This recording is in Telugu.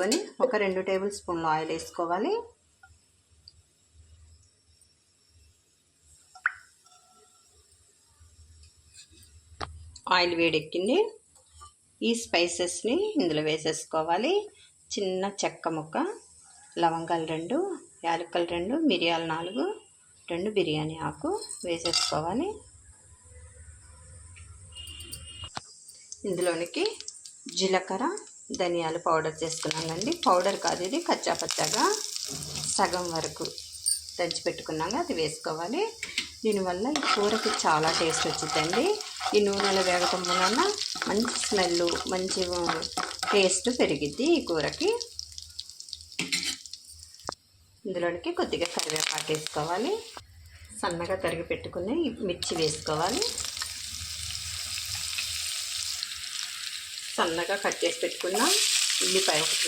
పెట్టుకొని ఒక రెండు టేబుల్ స్పూన్లు ఆయిల్ వేసుకోవాలి. ఆయిల్ వేడెక్కింది. ఈ స్పైసెస్ని ఇందులో వేసేసుకోవాలి. చిన్న చెక్క ముక్క లవంగాలు రెండు యాలక్కలు రెండు మిరియాలు నాలుగు రెండు బిర్యానీ ఆకు వేసేసుకోవాలి. ఇందులోనికి జీలకర్ర ధనియాలు పౌడర్ చేసుకున్నానండి. పౌడర్ కాదు ఇది కచ్చా పచ్చాగా సగం వరకు దంచి పెట్టుకున్నాక అది వేసుకోవాలి. దీనివల్ల ఈ కూరకి చాలా టేస్ట్ వచ్చిందండి ఈ నూనెలో వేగటం వలన మంచి స్మెల్ మంచి టేస్ట్ పెరిగిద్ది ఈ కూరకి. ఇందులోనికి కొద్దిగా కరివేపాకు వేసుకోవాలి. సన్నగా తరిగి పెట్టుకుని మిర్చి వేసుకోవాలి. సన్నగా కట్ చేసి పెట్టుకున్న. ఉల్లిపాయ ఒకటి